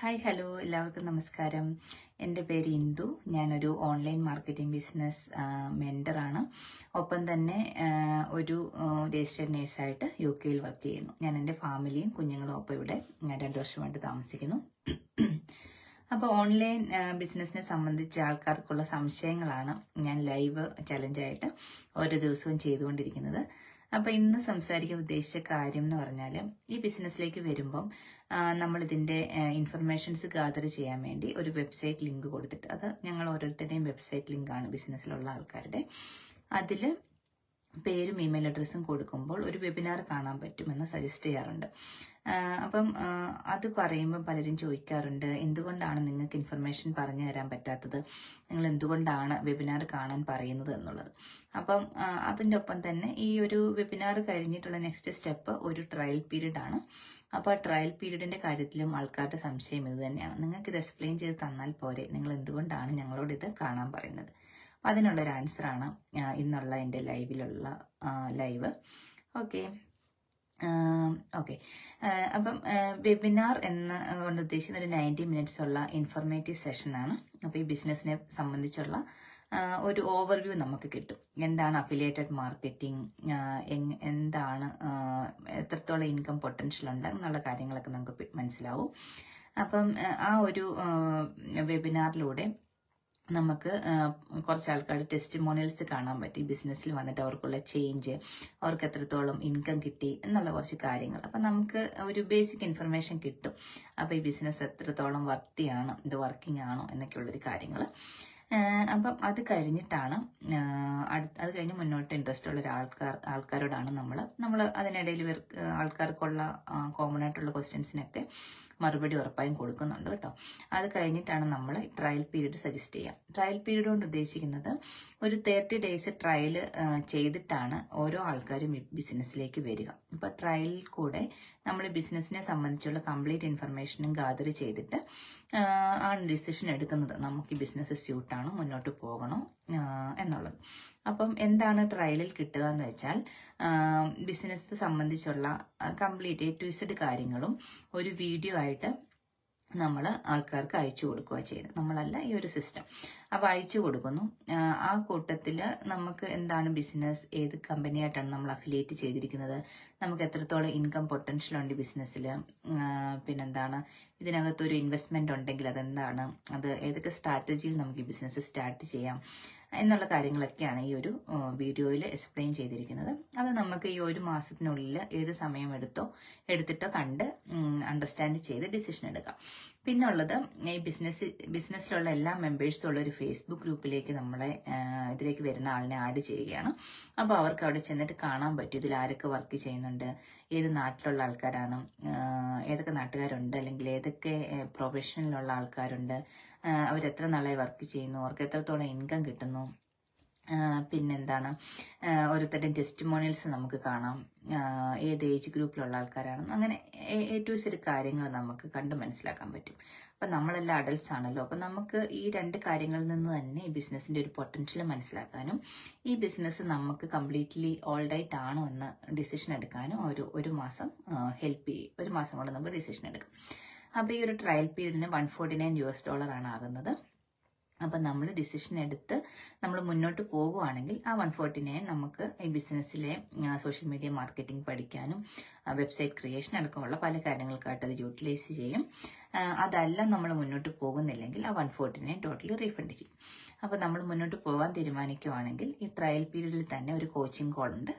Hi hello എല്ലാവർക്കും നമസ്കാരം. എന്റെ പേര് ഇന്ദു. ഞാനൊരു ഓൺലൈൻ മാർക്കറ്റിംഗ് ബിസിനസ് മെന്ററാണ്. ഒപ്പം തന്നെ ഒരു രജിസ്റ്റേഡ് നേഴ്സായിട്ട് യു കെയിൽ വർക്ക് ചെയ്യുന്നു. ഞാൻ എന്റെ ഫാമിലിയും കുഞ്ഞുങ്ങളും ഒപ്പം ഇവിടെ രണ്ട് വർഷമായിട്ട് താമസിക്കുന്നു. അപ്പോൾ ഓൺലൈൻ ബിസിനസ്സിനെ സംബന്ധിച്ച ആൾക്കാർക്കുള്ള സംശയങ്ങളാണ് ഞാൻ ലൈവ് ചലഞ്ചായിട്ട് ഓരോ ദിവസവും ചെയ്തുകൊണ്ടിരിക്കുന്നത്. അപ്പോൾ ഇന്ന് സംസാരിക്കാൻ ഉദ്ദേശിച്ച കാര്യം എന്ന് പറഞ്ഞാൽ ഈ ബിസിനസ്സിലേക്ക് വരുമ്പം നമ്മൾ ഇതിന്റെ ഇൻഫർമേഷൻസ് ഗാദർ ചെയ്യാൻ വേണ്ടി ഒരു വെബ്സൈറ്റ് ലിങ്ക് കൊടുത്തിട്ട് അത് ഞങ്ങൾ ഓരോരുത്തരുടെയും വെബ്സൈറ്റ് ലിങ്കാണ് ബിസിനസ്സിലുള്ള ആൾക്കാരുടെ. അതിൽ പേരും ഇമെയിൽ അഡ്രസ്സും കൊടുക്കുമ്പോൾ ഒരു വെബിനാർ കാണാൻ പറ്റുമെന്ന് സജസ്റ്റ് ചെയ്യാറുണ്ട്. അപ്പം അത് പറയുമ്പോൾ പലരും ചോദിക്കാറുണ്ട് എന്തുകൊണ്ടാണ് നിങ്ങൾക്ക് ഇൻഫർമേഷൻ പറഞ്ഞു തരാൻ പറ്റാത്തത്? നിങ്ങൾ എന്തുകൊണ്ടാണ് വെബിനാർ കാണാൻ പറയുന്നത് എന്നുള്ളത്? അപ്പം അതിന്റെ ഒപ്പം തന്നെ ഈ ഒരു വെബിനാർ കഴിഞ്ഞിട്ടുള്ള നെക്സ്റ്റ് സ്റ്റെപ്പ് ഒരു ട്രയൽ പീരീഡ് ആണ്. അപ്പോൾ ആ ട്രയൽ പീരീഡിന്റെ കാര്യത്തിലും ആൾക്കാരുടെ സംശയം ഇത് തന്നെയാണ്. നിങ്ങൾക്ക് ഇത് എക്സ്പ്ലെയിൻ ചെയ്ത് തന്നാൽ പോരെ. നിങ്ങൾ എന്തുകൊണ്ടാണ് ഞങ്ങളോട് ഇത് കാണാൻ പറയുന്നത്? അതിനുള്ളൊരു ആൻസറാണ് ഇന്നുള്ള എന്റെ ലൈവിലുള്ള ലൈവ്. ഓക്കെ. ഓക്കെ. അപ്പം വെബിനാർ എന്ന് കൊണ്ട് ഉദ്ദേശിക്കുന്ന ഒരു നയന്റി മിനിറ്റ്സ് ഉള്ള ഇൻഫർമേറ്റീവ് സെഷനാണ്. അപ്പോൾ ഈ ബിസിനസ്സിനെ സംബന്ധിച്ചുള്ള ഒരു ഓവർവ്യൂ നമുക്ക് കിട്ടും. എന്താണ് അഫിലിയേറ്റഡ് മാർക്കറ്റിംഗ് എന്താണ് എത്രത്തോളം ഇൻകം പൊട്ടൻഷ്യൽ ഉണ്ട് എന്നുള്ള കാര്യങ്ങളൊക്കെ നമുക്ക് മനസ്സിലാവും. അപ്പം ആ, ഒരു വെബിനാറിലൂടെ നമുക്ക് കുറച്ച് ആൾക്കാരുടെ ടെസ്റ്റിമോണിയൽസ് കാണാൻ പറ്റി. ബിസിനസ്സിൽ വന്നിട്ട് അവർക്കുള്ള ചേഞ്ച് അവർക്ക് എത്രത്തോളം ഇൻകം കിട്ടി എന്നുള്ള കുറച്ച് കാര്യങ്ങൾ. അപ്പം നമുക്ക് ഒരു ബേസിക് ഇൻഫർമേഷൻ കിട്ടും. അപ്പോൾ ഈ ബിസിനസ് എത്രത്തോളം വർത്തിയാണ് ഇത് വർക്കിംഗ് ആണോ എന്നൊക്കെയുള്ളൊരു കാര്യങ്ങൾ അപ്പം അത് കഴിഞ്ഞിട്ടാണ് അത് കഴിഞ്ഞ് മുന്നോട്ട് ഇൻട്രസ്റ്റ് ഉള്ള ഒരു ആൾക്കാർ ആൾക്കാരോടാണ് നമ്മൾ നമ്മൾ അതിനിടയിൽ ആൾക്കാർക്കുള്ള കോമൺ ആയിട്ടുള്ള ക്വസ്റ്റ്യൻസിനൊക്കെ മറുപടി ഉറപ്പായും കൊടുക്കുന്നുണ്ട് കേട്ടോ. അത് കഴിഞ്ഞിട്ടാണ് നമ്മൾ ട്രയൽ പീരീഡ് സജസ്റ്റ് ചെയ്യുക ട്രയൽ പീരീഡ് കൊണ്ട് ഉദ്ദേശിക്കുന്നത് ഒരു തേർട്ടി ഡേയ്സ് ട്രയൽ ചെയ്തിട്ടാണ് ഓരോ ആൾക്കാരും ബിസിനസ്സിലേക്ക് വരിക. ഇപ്പൊ ട്രയലിൽ കൂടെ നമ്മൾ ബിസിനസ്സിനെ സംബന്ധിച്ചുള്ള കംപ്ലീറ്റ് ഇൻഫർമേഷനും ഗാദർ ചെയ്തിട്ട് ആണ് ഡിസിഷൻ എടുക്കുന്നത്. നമുക്ക് ഈ ബിസിനസ് സ്യൂട്ടാണോ മുന്നോട്ട് പോകണോ ആ, എന്നുള്ളത് അപ്പം എന്താണ് ട്രയലിൽ കിട്ടുക എന്ന് വെച്ചാൽ ബിസിനസ് സംബന്ധിച്ചുള്ള കംപ്ലീറ്റ് എ ടു ഇസഡ് കാര്യങ്ങളും ഒരു വീഡിയോ ആയിട്ട് നമ്മൾ ആൾക്കാർക്ക് അയച്ചു കൊടുക്കുക ചെയ്യുന്നത്. നമ്മളല്ല ഈ ഒരു സിസ്റ്റം അപ്പോൾ അയച്ചു കൊടുക്കുന്നു. ആ, കൂട്ടത്തിൽ നമുക്ക് എന്താണ് ബിസിനസ് ഏത് കമ്പനിയായിട്ടാണ് നമ്മൾ അഫിലിയേറ്റ് ചെയ്തിരിക്കുന്നത്? നമുക്ക് എത്രത്തോളം ഇൻകം പൊട്ടൻഷ്യൽ ഉണ്ട് ബിസിനസ്സിൽ പിന്നെന്താണ്? ഇതിനകത്തൊരു ഇൻവെസ്റ്റ്മെന്റ് ഉണ്ടെങ്കിൽ അതെന്താണ്? അത് ഏതൊക്കെ സ്ട്രാറ്റജിയിൽ നമുക്ക് ഈ ബിസിനസ് സ്റ്റാർട്ട് ചെയ്യാം? എന്നുള്ള കാര്യങ്ങളൊക്കെയാണ് ഈ ഒരു വീഡിയോയിൽ എക്സ്പ്ലെയിൻ ചെയ്തിരിക്കുന്നത്. അത് നമുക്ക് ഈ ഒരു മാസത്തിനുള്ളിൽ ഏത് സമയം എടുത്തോ എടുത്തിട്ടോ കണ്ട് അണ്ടർസ്റ്റാൻഡ് ചെയ്ത് ഡിസിഷൻ എടുക്കാം. പിന്നെ ഉള്ളത് ഈ ബിസിനസ് ബിസിനസ്സിലുള്ള എല്ലാ മെമ്പേഴ്സും ഉള്ള ഒരു ഫേസ്ബുക്ക് ഗ്രൂപ്പിലേക്ക് നമ്മളെ ഇതിലേക്ക് വരുന്ന ആളിനെ ആഡ് ചെയ്യുകയാണ്. അപ്പോൾ അവർക്ക് അവിടെ ചെന്നിട്ട് കാണാൻ പറ്റും. ഇതിൽ ആരൊക്കെ വർക്ക് ചെയ്യുന്നുണ്ട്? ഏത് നാട്ടിലുള്ള ആൾക്കാരാണ്? ഏതൊക്കെ നാട്ടുകാരുണ്ട്? അല്ലെങ്കിൽ ഏതൊക്കെ പ്രൊഫഷനിലുള്ള ആൾക്കാരുണ്ട്? അവരെത്ര നാളായി വർക്ക് ചെയ്യുന്നു? അവർക്ക് എത്രത്തോളം ഇൻകം കിട്ടുന്നു? പിന്നെന്താണ്? ഓരോരുത്തരുടെയും ടെസ്റ്റിമോണിയൽസ് നമുക്ക് കാണാം. ഏത് ഏജ് ഗ്രൂപ്പിലുള്ള ആൾക്കാരാണ്. അങ്ങനെ എ ടു കാര്യങ്ങൾ നമുക്ക് കണ്ട് മനസ്സിലാക്കാൻ പറ്റും. അപ്പം നമ്മളെല്ലാം അഡൽട്സ് ആണല്ലോ. അപ്പം നമുക്ക് ഈ രണ്ട് കാര്യങ്ങളിൽ നിന്ന് തന്നെ ഈ ബിസിനസ്സിന്റെ ഒരു പൊട്ടൻഷ്യൽ മനസ്സിലാക്കാനും ഈ ബിസിനസ് നമുക്ക് കംപ്ലീറ്റ്ലി ഓൾഡായിട്ട് ആണോ എന്ന് ഡിസിഷൻ എടുക്കാനും ഒരു ഒരു മാസം ഹെൽപ്പ് ചെയ്യും. ഒരു മാസം കൊണ്ട് നമുക്ക് ഡിസിഷൻ എടുക്കാം. അപ്പോൾ ഈ ഒരു ട്രയൽ പീരീഡിന് വൺ ഫോർട്ടി നയൻ യു എസ് ഡോളർ ആണ് ആകുന്നത്. അപ്പം നമ്മൾ ഡിസിഷൻ എടുത്ത് നമ്മൾ മുന്നോട്ട് പോകുവാണെങ്കിൽ ആ വൺ ഫോർട്ടി നയൻ നമുക്ക് ഈ ബിസിനസ്സിലെ സോഷ്യൽ മീഡിയ മാർക്കറ്റിംഗ് പഠിക്കാനും വെബ്സൈറ്റ് ക്രിയേഷൻ അടക്കമുള്ള പല കാര്യങ്ങൾക്കായിട്ട് അത് യൂട്ടിലൈസ് ചെയ്യും. അതല്ല നമ്മൾ മുന്നോട്ട് പോകുന്നില്ലെങ്കിൽ ആ one forty nine totally refund ചെയ്യും. അപ്പോൾ നമ്മൾ മുന്നോട്ട് പോകാൻ തീരുമാനിക്കുവാണെങ്കിൽ ഈ ട്രയൽ പീരീഡിൽ തന്നെ ഒരു കോച്ചിങ് കോൾ ഉണ്ട്.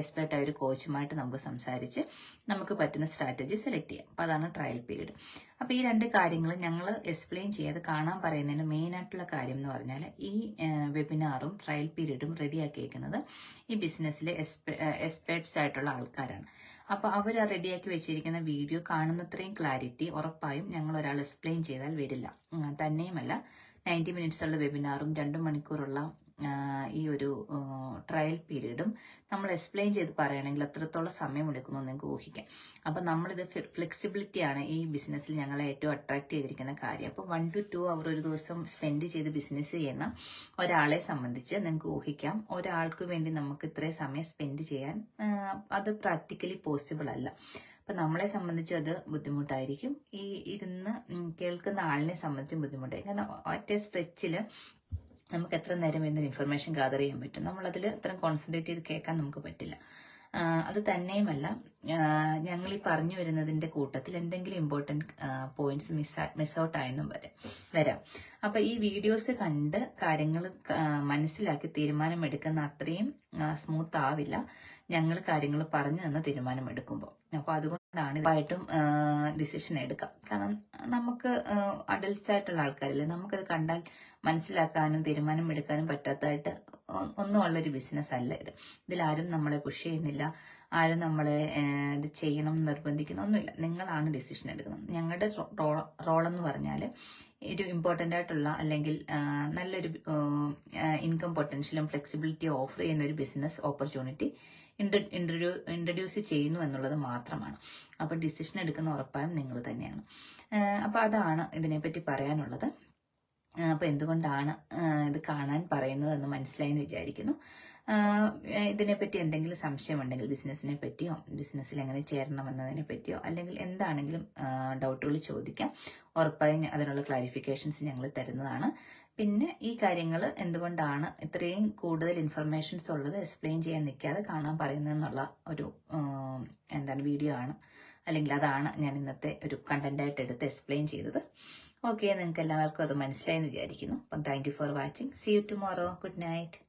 എക്സ്പെർട്ട് ആയ ഒരു കോച്ചുമായിട്ട് നമുക്ക് സംസാരിച്ച് നമുക്ക് പറ്റുന്ന സ്ട്രാറ്റജി സെലക്ട് ചെയ്യാം. അപ്പോൾ അതാണ് ട്രയൽ പീരീഡ് അപ്പോൾ ഈ രണ്ട് കാര്യങ്ങൾ ഞങ്ങൾ എക്സ്പ്ലെയിൻ ചെയ്യാതെ കാണാൻ പറയുന്നതിന് മെയിൻ ആയിട്ടുള്ള കാര്യം എന്ന് പറഞ്ഞാൽ ഈ വെബിനാറും ട്രയൽ പീരീഡും റെഡിയാക്കിയേക്കുന്നത് ഈ ബിസിനസ്സിലെ എക്സ്പേർട്സ് ആയിട്ടുള്ള ആൾക്കാരാണ്. അപ്പോൾ അവർ റെഡിയാക്കി വെച്ചിരിക്കുന്ന വീഡിയോ കാണുന്നത്രയും ക്ലാരിറ്റി ഉറപ്പായും ഞങ്ങൾ ഒരാൾ എക്സ്പ്ലെയിൻ ചെയ്താൽ വരില്ല. തന്നെയുമല്ല നയന്റി മിനിറ്റ്സ് ഉള്ള വെബിനാറും രണ്ട് മണിക്കൂറുള്ള ഈ ഒരു ട്രയൽ പീരീഡും നമ്മൾ എക്സ്പ്ലെയിൻ ചെയ്ത് പറയുകയാണെങ്കിൽ എത്രത്തോളം സമയം എടുക്കുന്നു എന്ന് നിങ്ങൾക്ക് ഊഹിക്കാം. അപ്പം നമ്മളിത് ഫ്ലെക്സിബിലിറ്റിയാണ് ഈ ബിസിനസ്സിൽ ഞങ്ങളെ ഏറ്റവും അട്രാക്ട് ചെയ്തിരിക്കുന്ന കാര്യം. അപ്പോൾ വൺ ടു ടു അവർ ഒരു ദിവസം സ്പെൻഡ് ചെയ്ത് ബിസിനസ് ചെയ്യുന്ന ഒരാളെ സംബന്ധിച്ച് നിങ്ങൾക്ക് ഊഹിക്കാം. ഒരാൾക്ക് വേണ്ടി നമുക്ക് ഇത്രയും സമയം സ്പെൻഡ് ചെയ്യാൻ അത് പ്രാക്ടിക്കലി പോസിബിൾ അല്ല. അപ്പം നമ്മളെ സംബന്ധിച്ച് അത് ബുദ്ധിമുട്ടായിരിക്കും. ഈ ഇരുന്ന് കേൾക്കുന്ന ആളിനെ സംബന്ധിച്ചും ബുദ്ധിമുട്ടായിരിക്കും. കാരണം ഒറ്റ സ്ട്രെച്ചിൽ നമുക്ക് എത്ര നേരം വരുന്ന ഇൻഫർമേഷൻ ഗാദർ ചെയ്യാൻ പറ്റും? നമ്മളതിൽ അത്ര കോൺസെൻട്രേറ്റ് ചെയ്ത് കേൾക്കാൻ നമുക്ക് പറ്റില്ല. അത് തന്നെയുമല്ല. ഞങ്ങൾ ഈ പറഞ്ഞു വരുന്നതിന്റെ കൂട്ടത്തിൽ എന്തെങ്കിലും important points miss miss out ആയെന്നും വരെ വരാം. അപ്പൊ ഈ വീഡിയോസ് കണ്ട് കാര്യങ്ങൾ മനസ്സിലാക്കി തീരുമാനമെടുക്കുന്ന അത്രയും സ്മൂത്ത് ആവില്ല ഞങ്ങൾ കാര്യങ്ങൾ പറഞ്ഞു തന്ന തീരുമാനമെടുക്കുമ്പോൾ അപ്പോൾ അതുകൊണ്ടാണ് ഇതായിട്ടും ഡിസിഷൻ എടുക്കാം. കാരണം നമുക്ക് അഡൽട്സ് ആയിട്ടുള്ള ആൾക്കാരില്ലേ നമുക്കത് കണ്ടാൽ മനസ്സിലാക്കാനും തീരുമാനം എടുക്കാനും പറ്റാത്തതായിട്ട് ഒന്നുമുള്ളൊരു ബിസിനസ് അല്ല ഇത്. ഇതിലാരും നമ്മളെ പുഷ് ചെയ്യുന്നില്ല. ആരും നമ്മളെ ഇത് ചെയ്യണം നിർബന്ധിക്കുന്ന ഒന്നുമില്ല. നിങ്ങളാണ് ഡിസിഷൻ എടുക്കുന്നത്. ഞങ്ങളുടെ റോൾ എന്ന് പറഞ്ഞാൽ ഒരു ഇമ്പോർട്ടന്റ് ആയിട്ടുള്ള അല്ലെങ്കിൽ നല്ലൊരു ഇൻകം പൊട്ടൻഷ്യലും ഫ്ലെക്സിബിലിറ്റി ഓഫർ ചെയ്യുന്ന ഒരു ബിസിനസ് ഓപ്പർച്യൂണിറ്റി ഇൻട്രഡ്യൂ ഇൻട്രൊഡ്യൂസ് ചെയ്യുന്നു എന്നുള്ളത് മാത്രമാണ്. അപ്പോൾ ഡിസിഷൻ എടുക്കുന്ന ഉറപ്പായും നിങ്ങൾ തന്നെയാണ്. അപ്പോൾ അതാണ് ഇതിനെപ്പറ്റി പറയാനുള്ളത്. അപ്പോൾ എന്തുകൊണ്ടാണ് ഇത് കാണാൻ പറയുന്നത് എന്ന് മനസ്സിലായി എന്ന് വിചാരിക്കുന്നു ഇതിനെപ്പറ്റി എന്തെങ്കിലും സംശയമുണ്ടെങ്കിൽ ബിസിനസ്സിനെ പറ്റിയോ ബിസിനസ്സിൽ എങ്ങനെ ചേരണം എന്നതിനെ പറ്റിയോ അല്ലെങ്കിൽ എന്താണെങ്കിലും ഡൗട്ടുകൾ ചോദിക്കാം. ഉറപ്പായും അതിനുള്ള ക്ലാരിഫിക്കേഷൻസ് ഞങ്ങൾ തരുന്നതാണ്. പിന്നെ ഈ കാര്യങ്ങൾ എന്തുകൊണ്ടാണ് ഇത്രയും കൂടുതൽ ഇൻഫർമേഷൻസ് ഉള്ളത് എക്സ്പ്ലെയിൻ ചെയ്യാൻ നിൽക്കാതെ കാണാൻ പറയുന്നതെന്നുള്ള ഒരു എന്താണ് വീഡിയോ ആണ്. അല്ലെങ്കിൽ അതാണ് ഞാൻ ഇന്നത്തെ ഒരു കണ്ടന്റായിട്ട് എടുത്ത് എക്സ്പ്ലെയിൻ ചെയ്തത്. ഓക്കെ നിങ്ങൾക്ക് എല്ലാവർക്കും അത് മനസ്സിലായെന്ന് വിചാരിക്കുന്നു. അപ്പം thank for watching see you tomorrow good night